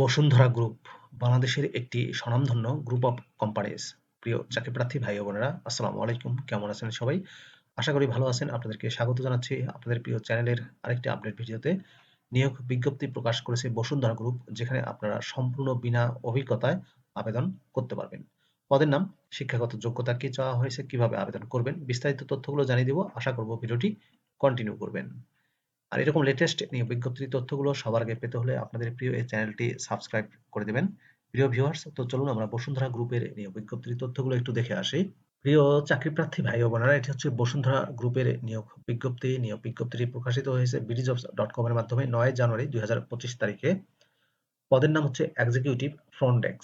Bashundhara group, বাংলাদেশের একটি স্বনামধন্য গ্রুপ অফ কোম্পানিজ। প্রিয় চাকরি প্রার্থী ভাই বোনেরা, আসসালামু আলাইকুম। কেমন আছেন সবাই? আশা করি ভালো আছেন। আপনাদেরকে স্বাগত জানাচ্ছি আপনাদের প্রিয় চ্যানেলের আরেকটি আপডেট ভিডিওতে। নিয়োগ বিজ্ঞপ্তি প্রকাশ করেছে বসুন্ধরা গ্রুপ, যেখানে আপনারা সম্পূর্ণ বিনা অভিজ্ঞতায় আবেদন করতে পারবেন। পদের নাম, শিক্ষাগত যোগ্যতা কি চাওয়া হয়েছে, কীভাবে আবেদন করবেন, বিস্তারিত তথ্যগুলো জানিয়ে দিব। আশা করব ভিডিওটি কন্টিনিউ করবেন। আর এরকম লেটেস্ট নিয়োগ বিজ্ঞপ্তির তথ্যগুলো সবার আগে পেতে হলে আপনাদের প্রিয় এই চ্যানেলটি সাবস্ক্রাইব করে দেবেন। প্রিয় ভিউয়ার্স তো চলুন আমরা বসুন্ধরা গ্রুপের নিয়োগ বিজ্ঞপ্তির তথ্যগুলো একটু দেখে আসি। প্রিয় চাকরি প্রার্থী ভাই ও বোনেরা, এটি হচ্ছে বসুন্ধরা গ্রুপের নিয়োগ বিজ্ঞপ্তি। নিয়োগ বিজ্ঞপ্তিটি প্রকাশিত হয়েছে বিডিজবস ডট কম এর মাধ্যমে নয় জানুয়ারি দুই হাজার পঁচিশ তারিখে। পদের নাম হচ্ছে executive front desk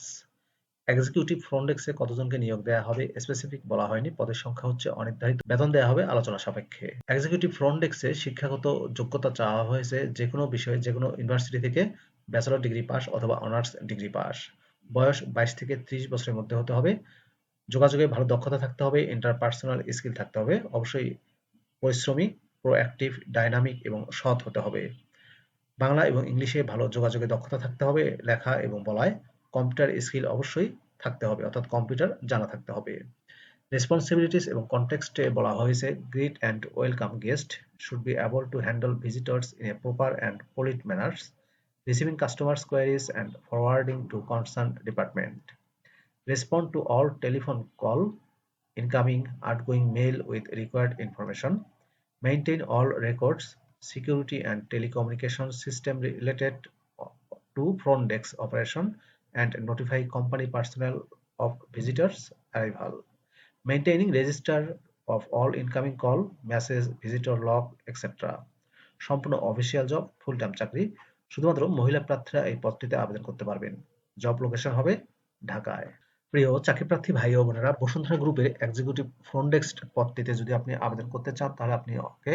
executive front ডেস্কে কতজনকে নিয়োগ দেওয়া হবে স্পেসিফিক বলা হয়নি, পদের সংখ্যা হচ্ছে অনির্ধারিত বেতন দেওয়া হবে আলোচনা সাপেক্ষে। এক্সিকিউটিভ ফ্রন্ট ডেস্কে শিক্ষাগত যোগ্যতা চাওয়া হয়েছে যে কোনো বিষয়ে, যে কোনো ইউনিভার্সিটি থেকে ব্যাচেলর ডিগ্রি পাস অথবা অনার্স ডিগ্রি পাস বয়স বাইশ থেকে ত্রিশ বছরের মধ্যে হতে হবে। যোগাযোগে ভালো দক্ষতা থাকতে হবে ইন্টারপার্সোনাল স্কিল থাকতে হবে। অবশ্যই পরিশ্রমী প্রোঅ্যাক্টিভ ডাইনামিক এবং সৎ হতে হবে। বাংলা এবং ইংলিশে ভালো যোগাযোগে দক্ষতা থাকতে হবে, লেখা এবং বলায়। কম্পিউটার স্কিল অবশ্যই থাকতে হবে, অর্থাৎ কম্পিউটার জানা থাকতে হবে। রেসপন্সিবিলিটিস এবং কনটেক্সটে বলা হয়েছে greet and welcome guest should be able to handle visitors in a proper and polite manners receiving customers queries and forwarding to concern department respond to all telephone call incoming, outgoing mail with required information. Maintain all records, security and telecommunication system related to front desk operation and notify company personnel of visitors arrival. Maintaining register of all incoming call, message, visitor log, etc. সম্পূর্ণ official job full time চাকরি শুধুমাত্র মহিলা প্রার্থীরা এই পদটিতে আবেদন করতে পারবেন job location হবে ঢাকায় প্রিয় চাকরি প্রার্থী ভাই ও বোনেরা বসুন্ধরা গ্রুপের এক্সিকিউটিভ ফ্রন্ট ডেস্ক পদটিতে যদি আপনি আবেদন করতে চান তাহলে আপনি ওকে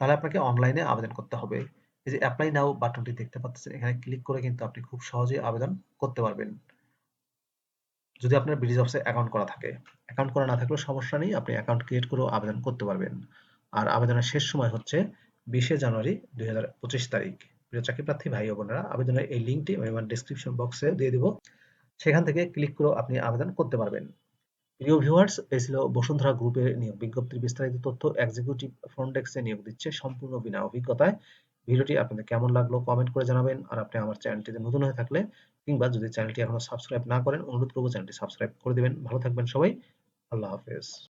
তাহলে আপনাকে অনলাইনে আবেদন করতে হবে এই যে অ্যাপ্লাই নাও বাটনটি দেখতে পাচ্ছেন, এখানে ক্লিক করে কিন্তু আপনি খুব সহজেই আবেদন করতে পারবেন। যদি আপনার ব্রিজ অফিসে অ্যাকাউন্ট করা থাকে। অ্যাকাউন্ট করা না থাকলেও সমস্যা নেই, আপনি অ্যাকাউন্ট ক্রিয়েট করেও আবেদন করতে পারবেন। আর আবেদনের শেষ সময় হচ্ছে বিশে জানুয়ারি দুই তারিখ। প্রিয় চাকরি প্রার্থী, ভাই ও বোনেরা, আবেদনের এই লিঙ্কটি আমি আমার ডিসক্রিপশন বক্সে দিয়ে দিব। সেখান থেকে ক্লিক করেও আপনি আবেদন করতে পারবেন। প্রিয় ভিউয়ার্স এই ছিল বসুন্ধরা গ্রুপের নিয়োগ বিজ্ঞপ্তির বিস্তারিত তথ্য। এক্সিকিউটিভ ফ্রন্ট ডেস্কে নিয়োগ দিচ্ছে সম্পূর্ণ বিনা অভিজ্ঞতায়। ভিডিওটি আপনাদের কেমন লাগল কমেন্ট করে জানাবেন। আর আপনি আমার চ্যানেলটিতে নতুন হয়ে থাকলে কিংবা যদি চ্যানেলটি এখনও সাবস্ক্রাইব না করেন, অনুরোধ করব চ্যানেলটি সাবস্ক্রাইব করে দেবেন। ভালো থাকবেন সবাই। আল্লাহ হাফেজ।